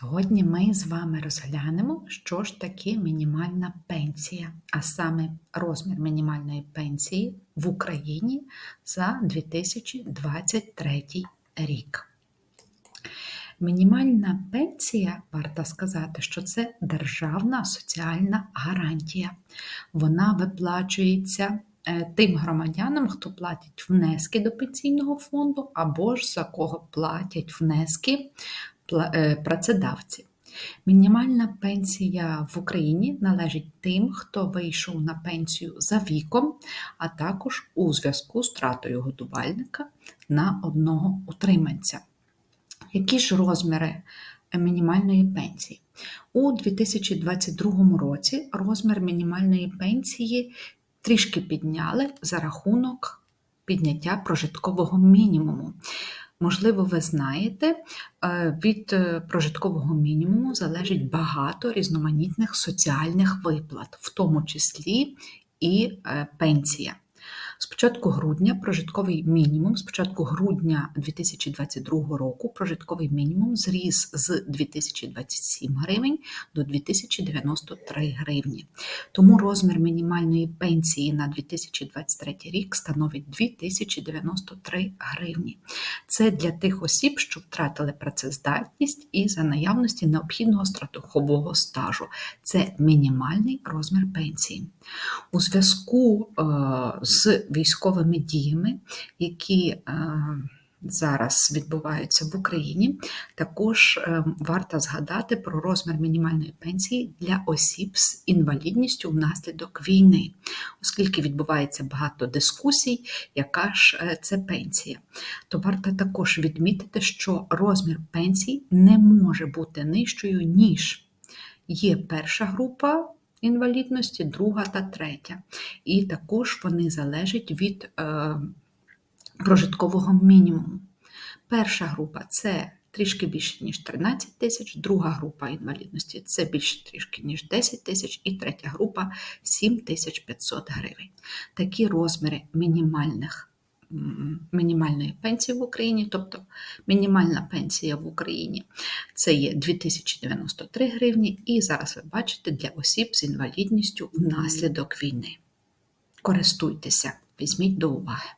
Сьогодні ми з вами розглянемо, що ж таке мінімальна пенсія, а саме розмір мінімальної пенсії в Україні за 2023 рік. Мінімальна пенсія, варто сказати, що це державна соціальна гарантія. Вона виплачується е, тим громадянам, хто платить внески до пенсійного фонду, або ж за кого платять внески працедавці. Мінімальна пенсія в Україні належить тим, хто вийшов на пенсію за віком, а також у зв'язку з втратою годувальника на одного утриманця. Які ж розміри мінімальної пенсії? У 2022 році розмір мінімальної пенсії трішки підняли за рахунок підняття прожиткового мінімуму. Можливо, ви знаєте, е, від е, прожиткового мінімуму залежить багато різноманітних соціальних виплат, в тому числі і е, пенсія. З початку грудня прожитковий мінімум, з початку грудня 2022 року прожитковий мінімум зріс з 2027 гривень до 2093 гривні. Тому розмір мінімальної пенсії на 2023 рік становить 2093 гривні. Це для тих осіб, що втратили працездатність і за наявності необхідного страхового стажу. Це мінімальний розмір пенсії. У зв'язку е, з військовими діями, які е, зараз відбуваються в Україні, також е, варто згадати про розмір мінімальної пенсії для осіб з інвалідністю внаслідок війни, оскільки відбувається багато дискусій, яка ж е, це пенсія. То варто також відмітити, що розмір пенсій не може бути нижчою, ніж є перша група інвалідності, друга та третя. І також вони залежать від е, прожиткового мінімуму. Перша група це трішки більше, ніж 13 тисяч, друга група інвалідності це більше трішки, ніж 10 тисяч, і третя група 7500 гривень. Такі розміри мінімальних мінімальної пенсії в Україні, тобто мінімальна пенсія в Україні це є 2093 гривні, і зараз ви бачите для осіб з інвалідністю внаслідок війни. Користуйтеся, візьміть до уваги.